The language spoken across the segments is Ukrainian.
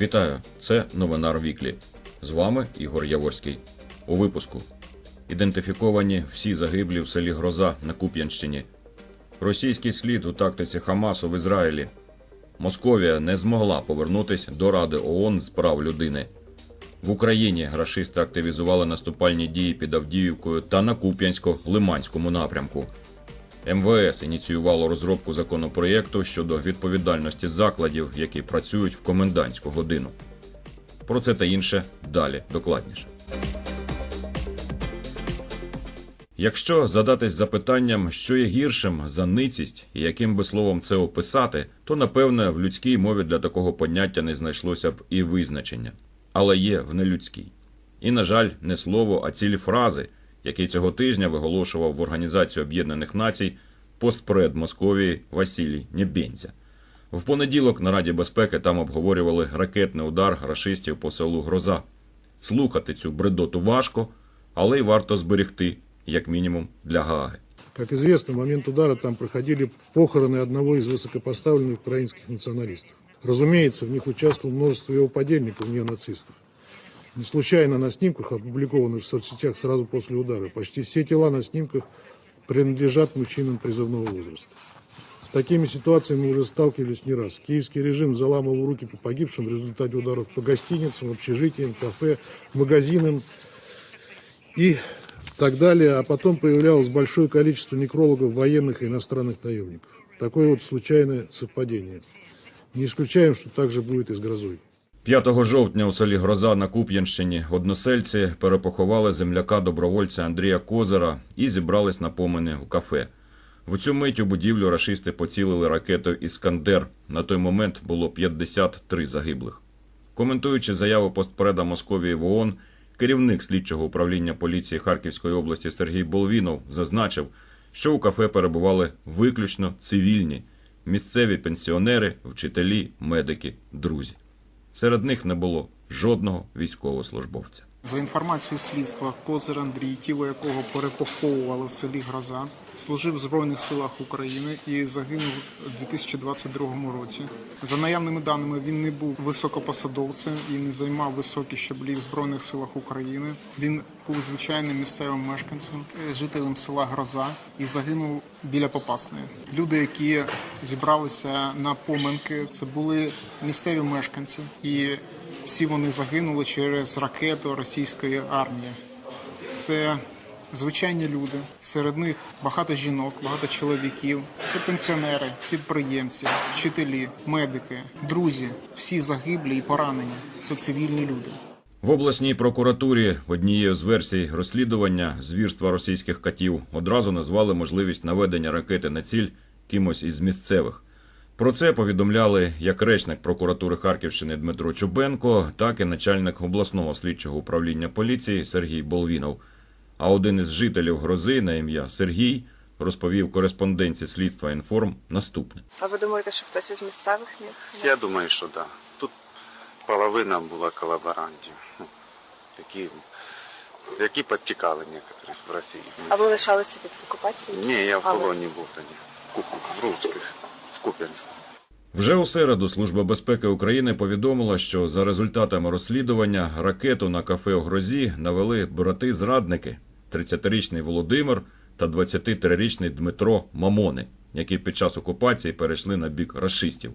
Вітаю! Це новинар Віклі. З вами Ігор Яворський. У випуску ідентифіковані всі загиблі в селі Гроза на Куп'янщині. Російський слід у тактиці Хамасу в Ізраїлі. Московія не змогла повернутися до Ради ООН з прав людини. В Україні рашисти активізували наступальні дії під Авдіївкою та на Куп'янсько-Лиманському напрямку. МВС ініціювало розробку законопроєкту щодо відповідальності закладів, які працюють в комендантську годину. Про це та інше далі докладніше. Якщо задатись запитанням, що є гіршим за ницість і яким би словом це описати, то напевне в людській мові для такого поняття не знайшлося б і визначення, але є в нелюдській. І, на жаль, не слово, а цілі фрази, які цього тижня виголошував в Організацію Об'єднаних Націй постпред Московії Василій Нєбєнця. В понеділок на Раді безпеки там обговорювали ракетний удар рашистів по селу Гроза. Слухати цю бредоту важко, але й варто зберегти, як мінімум, для Гааги. Как известно, в момент удара там проходили похороны одного из высокопоставленных украинских националистов. Разумеется, в них участвовало множество его подельников, неонацистов. Не случайно на снимках, опубликованных в соцсетях сразу после удара, почти все тела на снимках принадлежат мужчинам призывного возраста. С такими ситуациями мы уже сталкивались не раз. Киевский режим заламывал руки по погибшим в результате ударов по гостиницам, общежитиям, кафе, магазинам и так далее, а потом появлялось большое количество некрологов военных и иностранных наемников. Такое вот случайное совпадение. Не исключаем, что так же будет и с грозой. 5 жовтня у селі Гроза на Куп'янщині односельці перепоховали земляка добровольця Андрія Козера і зібрались на помини у кафе. В цю мить у будівлю рашисти поцілили ракетою Іскандер. На той момент було 53 загиблих. Коментуючи заяву постпреда Московії в ООН, керівник слідчого управління поліції Харківської області Сергій Болвінов зазначив, що у кафе перебували виключно цивільні, місцеві пенсіонери, вчителі, медики, друзі. Серед них не було жодного військовослужбовця. За інформацією слідства, Козир Андрій, тіло якого перепоховували в селі Гроза, служив в Збройних силах України і загинув у 2022 році. За наявними даними, він не був високопосадовцем і не займав високі щаблі в Збройних силах України. Він був звичайним місцевим мешканцем, е, жителем села Гроза і загинув біля Попасної. Люди, які зібралися на поминки, це були місцеві мешканці, і всі вони загинули через ракету російської армії. Це звичайні люди. Серед них багато жінок, багато чоловіків. Це пенсіонери, підприємці, вчителі, медики, друзі. Всі загиблі і поранені. Це цивільні люди. В обласній прокуратурі однією з версій розслідування звірства російських катів одразу назвали можливість наведення ракети на ціль кимось із місцевих. Про це повідомляли як речник прокуратури Харківщини Дмитро Чубенко, так і начальник обласного слідчого управління поліції Сергій Болвінов. А один із жителів грози на ім'я Сергій розповів кореспонденці слідства інформ наступне. А ви думаєте, що хтось із місцевих міг? Я думаю, що так. Да. Тут половина була колаборантів, ну, які, які підтікали некоторі в Росії. А ви лишалися тут в окупації? Ні, я в полоні був тоді. В русських, Куп'янську. Вже у середу Служба безпеки України повідомила, що за результатами розслідування ракету на кафе у Грозі навели брати-зрадники 30-річний Володимир та 23-річний Дмитро Мамони, які під час окупації перейшли на бік рашистів.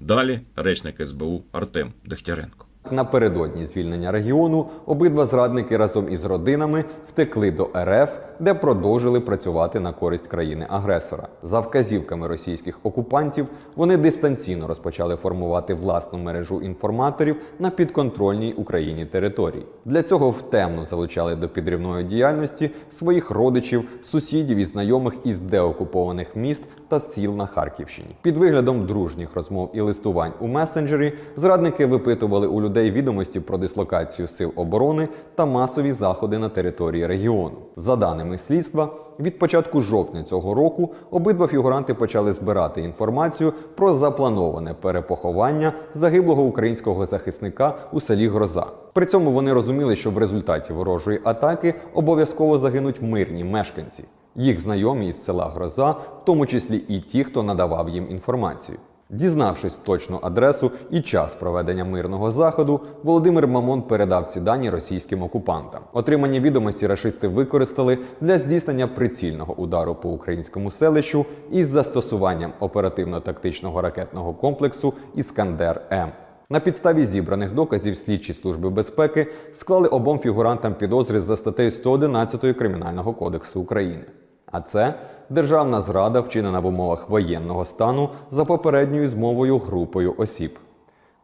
Далі речник СБУ Артем Дегтяренко. Напередодні звільнення регіону обидва зрадники разом із родинами втекли до РФ, де продовжили працювати на користь країни-агресора. За вказівками російських окупантів вони дистанційно розпочали формувати власну мережу інформаторів на підконтрольній Україні території. Для цього втемно залучали до підривної діяльності своїх родичів, сусідів і знайомих із деокупованих міст та сіл на Харківщині. Під виглядом дружніх розмов і листувань у месенджері зрадники випитували у людей відомості про дислокацію сил оборони та масові заходи на території регіону. За даними слідства, від початку жовтня цього року обидва фігуранти почали збирати інформацію про заплановане перепоховання загиблого українського захисника у селі Гроза. При цьому вони розуміли, що в результаті ворожої атаки обов'язково загинуть мирні мешканці. Їх знайомі із села Гроза, в тому числі і ті, хто надавав їм інформацію. Дізнавшись точну адресу і час проведення мирного заходу, Володимир Мамон передав ці дані російським окупантам. Отримані відомості рашисти використали для здійснення прицільного удару по українському селищу із застосуванням оперативно-тактичного ракетного комплексу Іскандер М. На підставі зібраних доказів слідчі служби безпеки склали обом фігурантам підозри за статтею 111 Кримінального кодексу України. А це державна зрада, вчинена в умовах воєнного стану за попередньою змовою групою осіб.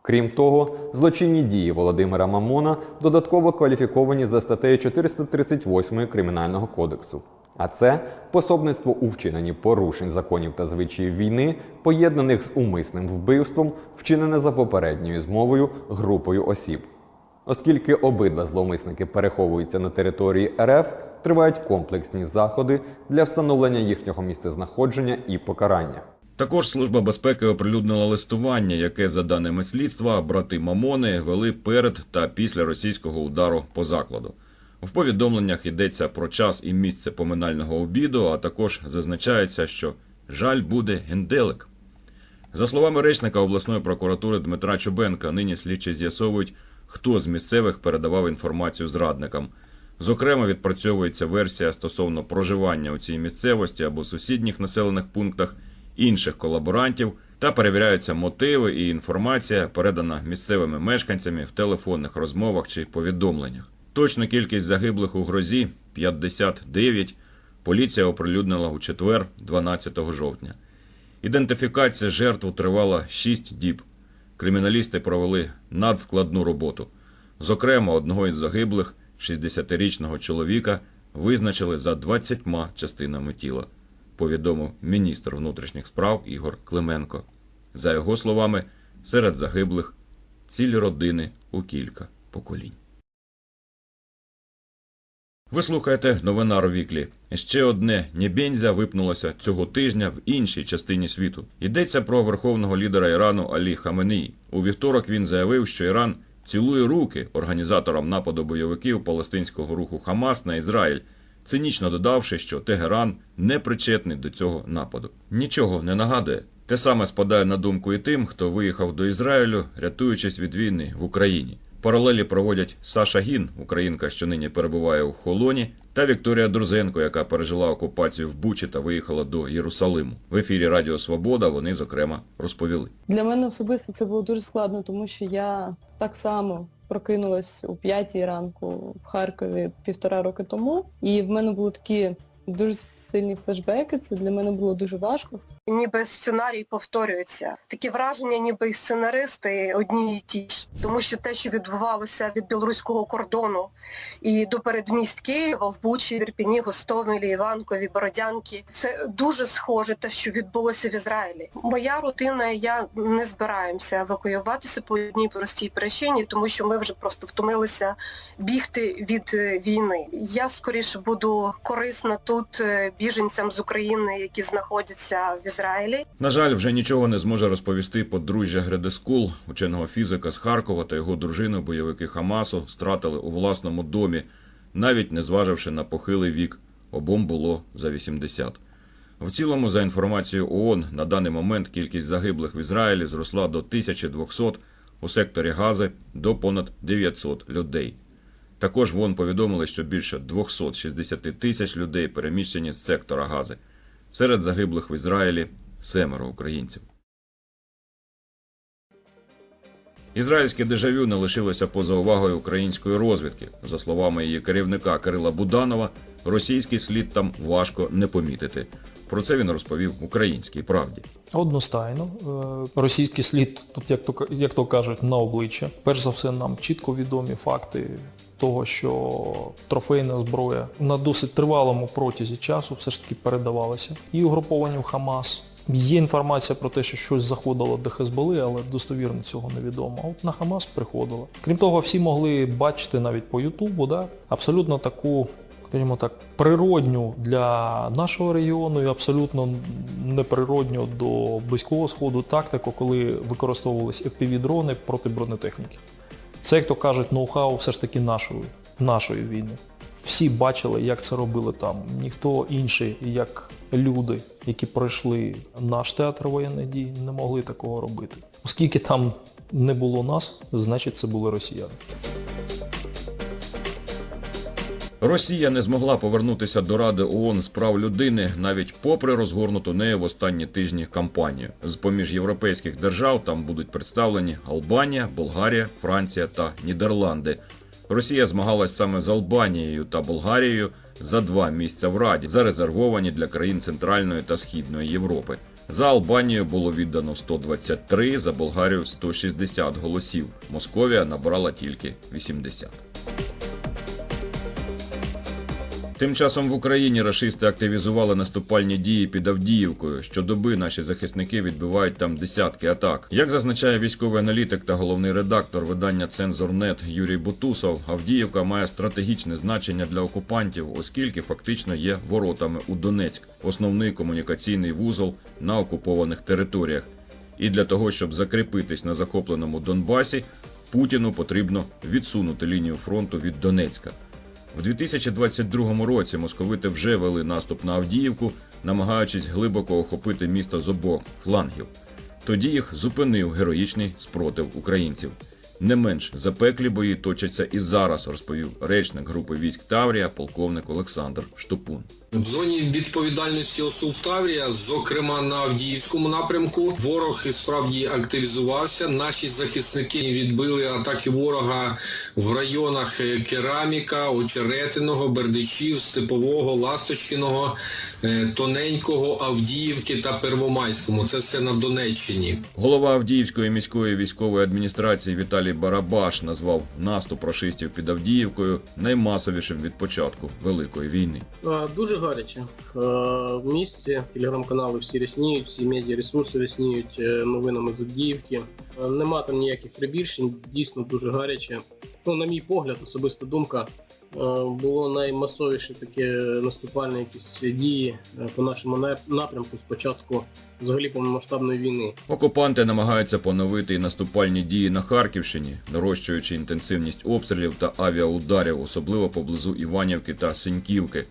Крім того, злочинні дії Володимира Мамона додатково кваліфіковані за статтею 438 Кримінального кодексу. А це пособництво у вчиненні порушень законів та звичаїв війни, поєднаних з умисним вбивством, вчинене за попередньою змовою групою осіб. Оскільки обидва зловмисники переховуються на території РФ, тривають комплексні заходи для встановлення їхнього місцезнаходження і покарання. Також Служба безпеки оприлюднила листування, яке, за даними слідства, брати Мамони вели перед та після російського удару по закладу. В повідомленнях йдеться про час і місце поминального обіду, а також зазначається, що жаль буде генделик. За словами речника обласної прокуратури Дмитра Чубенка, нині слідчі з'ясовують, хто з місцевих передавав інформацію зрадникам. Зокрема, відпрацьовується версія стосовно проживання у цій місцевості або сусідніх населених пунктах інших колаборантів та перевіряються мотиви і інформація, передана місцевими мешканцями в телефонних розмовах чи повідомленнях. Точну кількість загиблих у грозі 59. Поліція оприлюднила у четвер, 12 жовтня. Ідентифікація жертв тривала 6 діб. Криміналісти провели надскладну роботу. Зокрема, одного із загиблих, 60-річного чоловіка, визначили за 20 частинами тіла, повідомив міністр внутрішніх справ Ігор Клименко. За його словами, серед загиблих цілі родини у кілька поколінь. Ви слухаєте новина Ровіклі. Ще одне небензя випнулося цього тижня в іншій частині світу. Йдеться про верховного лідера Ірану Алі Хаменеї. У вівторок він заявив, що Іран цілує руки організаторам нападу бойовиків палестинського руху Хамас на Ізраїль, цинічно додавши, що Тегеран не причетний до цього нападу. Нічого не нагадує. Те саме спадає на думку і тим, хто виїхав до Ізраїлю, рятуючись від війни в Україні. Паралелі проводять Саша Гін, українка, що нині перебуває у Холоні, та Вікторія Друзенко, яка пережила окупацію в Бучі та виїхала до Єрусалиму. В ефірі Радіо Свобода вони зокрема розповіли. Для мене особисто це було дуже складно, тому що я так само прокинулась у п'ятій ранку в Харкові півтора роки тому, і в мене були такі дуже сильні флешбеки. Це для мене було дуже важко. ніби сценарій повторюється. Такі враження, ніби і сценаристи одні і ті ж. Тому що те, що відбувалося від білоруського кордону і до передмість Києва, в Бучі, Вірпіні, Гостомелі, Іванкові, Бородянки, це дуже схоже те, що відбулося в Ізраїлі. Моя родина і я не збираємося евакуюватися по одній простій причині, тому що ми вже просто втомилися бігти від е, війни. Я скоріше буду корисна тут е, біженцям з України, які знаходяться в Ізраїлі. На жаль, вже нічого не зможе розповісти подружжя Гредескул, ученого фізика з Харкова та його дружину бойовики Хамасу стратили у власному домі, навіть не зваживши на похилий вік. Обом було за 80. В цілому, за інформацією ООН, на даний момент кількість загиблих в Ізраїлі зросла до 1200, у секторі Гази до понад 900 людей. Також ВОН повідомили, що більше 260 тисяч людей переміщені з сектора Гази. Серед загиблих в Ізраїлі семеро українців. Ізраїльське дежавю не лишилося поза увагою української розвідки. За словами її керівника Кирила Буданова, російський слід там важко не помітити. Про це він розповів українській правді. Одностайно, Е, російський слід тут, як то як то кажуть, на обличчя. Перш за все, нам чітко відомі факти того, що трофейна зброя на досить тривалому протязі часу все ж таки передавалася і угрупованню Хамас. Є інформація про те, що щось заходило до Хезболи, але достовірно цього невідомо. От на Хамас приходило. Крім того, всі могли бачити навіть по Ютубу, да, абсолютно таку скажімо так, природню для нашого регіону і абсолютно неприродню до Близького Сходу тактику, коли використовувалися FPV-дрони проти бронетехніки. Це, як то кажуть, ноу-хау все ж таки нашої, нашої війни. Всі бачили, як це робили там. Ніхто інший, як люди, які пройшли наш театр воєнних дій, не могли такого робити. Оскільки там не було нас, значить це були росіяни. Росія не змогла повернутися до Ради ООН з прав людини навіть попри розгорнуту нею в останні тижні кампанію. З поміж європейських держав там будуть представлені Албанія, Болгарія, Франція та Нідерланди. Росія змагалась саме з Албанією та Болгарією за два місця в Раді, зарезервовані для країн Центральної та Східної Європи. За Албанію було віддано 123, за Болгарію 160 голосів. Московія набрала тільки 80. Тим часом в Україні рашисти активізували наступальні дії під Авдіївкою. Щодоби наші захисники відбивають там десятки атак. Як зазначає військовий аналітик та головний редактор видання Цензорнет Юрій Бутусов, Авдіївка має стратегічне значення для окупантів, оскільки фактично є воротами у Донецьк, основний комунікаційний вузол на окупованих територіях. І для того, щоб закріпитись на захопленому Донбасі, Путіну потрібно відсунути лінію фронту від Донецька. В 2022 році московити вже вели наступ на Авдіївку, намагаючись глибоко охопити місто з обох флангів. Тоді їх зупинив героїчний спротив українців. Не менш запеклі бої точаться і зараз, розповів речник групи військ Таврія, полковник Олександр Штупун. В зоні відповідальності ОСУ Таврія, зокрема на Авдіївському напрямку, ворог і справді активізувався. Наші захисники відбили атаки ворога в районах е, Кераміка, Очеретиного, Бердичів, Степового, Ласточкиного, е, Тоненького, Авдіївки та Первомайському. Це все на Донеччині. Голова Авдіївської міської військової адміністрації Віталій Барабаш назвав наступ рашистів під Авдіївкою наймасовішим від початку великої війни. Дуже гаряче. Е, В місті телеграм-канали всі рясніють, всі медіаресурси рясніють е, новинами з Авдіївки. Е, Нема там ніяких прибільшень, дійсно дуже гаряче. Ну, на мій погляд, особиста думка, було наймасовіше таке наступальне якісь дії по нашому напрямку з початку взагалі повномасштабної війни. Окупанти намагаються поновити наступальні дії на Харківщині, нарощуючи інтенсивність обстрілів та авіаударів, особливо поблизу Іванівки та Синьківки.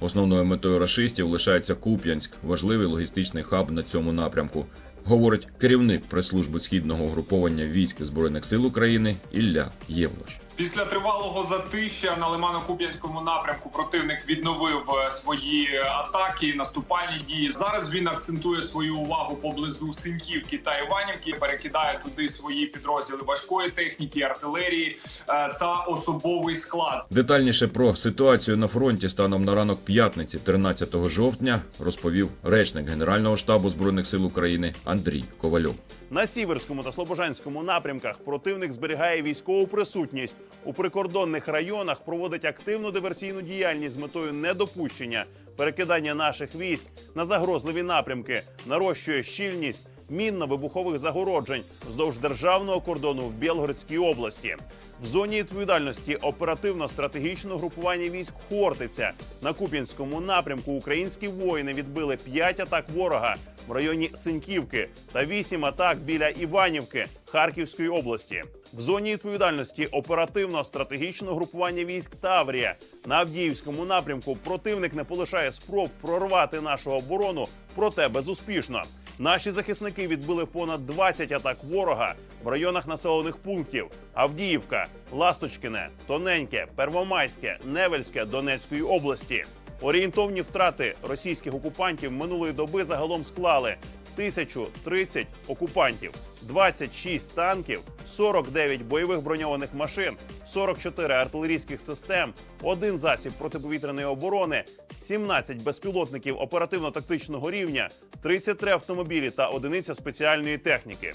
Основною метою рашистів лишається Куп'янськ, важливий логістичний хаб на цьому напрямку. Говорить керівник прес-служби східного угруповання військ збройних сил України Ілля Євлаш. Після тривалого затища на Лимано-Куп'янському напрямку противник відновив е, свої атаки, наступальні дії. Зараз він акцентує свою увагу поблизу Синьківки та Іванівки, перекидає туди свої підрозділи важкої техніки, артилерії е, та особовий склад. Детальніше про ситуацію на фронті станом на ранок п'ятниці, 13 жовтня, розповів речник Генерального штабу збройних сил України Андрій Ковальов. На Сіверському та Слобожанському напрямках противник зберігає військову присутність. У прикордонних районах проводить активну диверсійну діяльність з метою недопущення перекидання наших військ на загрозливі напрямки, нарощує щільність мінно-вибухових загороджень вздовж державного кордону в Білгородській області. В зоні відповідальності оперативно-стратегічного групування військ Хортиця на Куп'янському напрямку українські воїни відбили 5 атак ворога в районі Синьківки та 8 атак біля Іванівки Харківської області. В зоні відповідальності оперативно-стратегічного групування військ Таврія на Авдіївському напрямку противник не полишає спроб прорвати нашу оборону, проте безуспішно. Наші захисники відбили понад 20 атак ворога в районах населених пунктів: Авдіївка, Ласточкине, Тоненьке, Первомайське, Невельське Донецької області. Орієнтовні втрати російських окупантів минулої доби загалом склали 1030 окупантів, 26 танків, 49 бойових броньованих машин, 44 артилерійських систем, один засіб протиповітряної оборони, 17 безпілотників оперативно-тактичного рівня, 33 автомобілі та одиниця спеціальної техніки.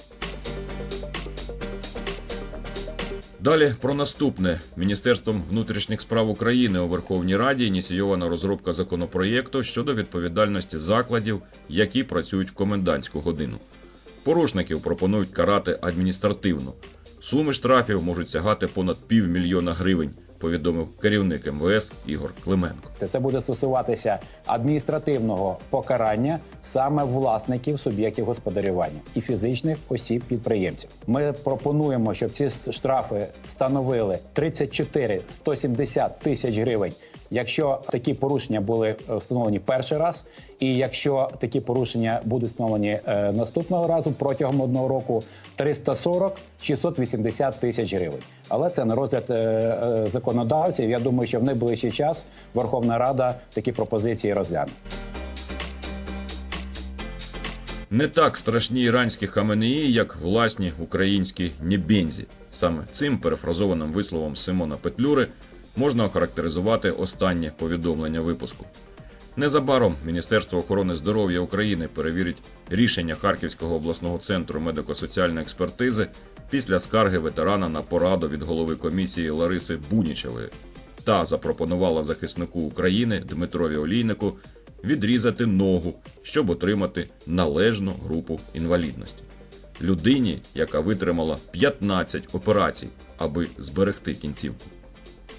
Далі про наступне Міністерством внутрішніх справ України у Верховній Раді ініційована розробка законопроєкту щодо відповідальності закладів, які працюють в комендантську годину. Порушників пропонують карати адміністративно. Суми штрафів можуть сягати понад півмільйона гривень. Повідомив керівник МВС Ігор Клименко. Це буде стосуватися адміністративного покарання саме власників суб'єктів господарювання і фізичних осіб підприємців. Ми пропонуємо, щоб ці штрафи становили 34 170 тисяч гривень Якщо такі порушення були е, встановлені перший раз, і якщо такі порушення будуть встановлені е, наступного разу протягом одного року, 340-680 тисяч гривень. Але це на розгляд е, законодавців. Я думаю, що в найближчий час Верховна Рада такі пропозиції розгляне. Не так страшні іранські хаменеї, як власні українські небензі. Саме цим перефразованим висловом Симона Петлюри можна охарактеризувати останнє повідомлення випуску. Незабаром Міністерство охорони здоров'я України перевірить рішення Харківського обласного центру медико-соціальної експертизи після скарги ветерана на пораду від голови комісії Лариси Бунічевої. Та запропонувала захиснику України Дмитрові Олійнику відрізати ногу, щоб отримати належну групу інвалідності. Людині, яка витримала 15 операцій, аби зберегти кінцівку.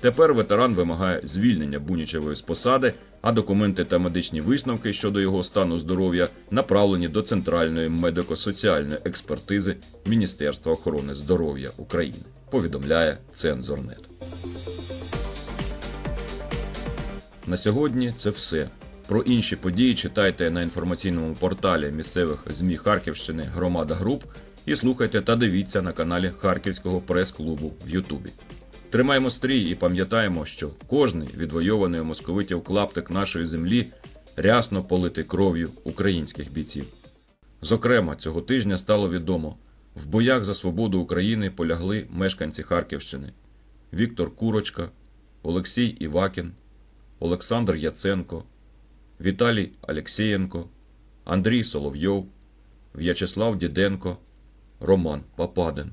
Тепер ветеран вимагає звільнення Бунічевої з посади, а документи та медичні висновки щодо його стану здоров'я направлені до Центральної медико-соціальної експертизи Міністерства охорони здоров'я України. Повідомляє Цензорнет. На сьогодні це все. Про інші події читайте на інформаційному порталі місцевих ЗМІ Харківщини Громада Груп і слухайте та дивіться на каналі Харківського прес-клубу в Ютубі. Тримаємо стрій і пам'ятаємо, що кожний відвойований московитів клаптик нашої землі рясно политий кров'ю українських бійців. Зокрема, цього тижня стало відомо, в боях за свободу України полягли мешканці Харківщини Віктор Курочка, Олексій Івакін, Олександр Яценко, Віталій Алєксєєнко, Андрій Соловйов, В'ячеслав Діденко, Роман Пападин.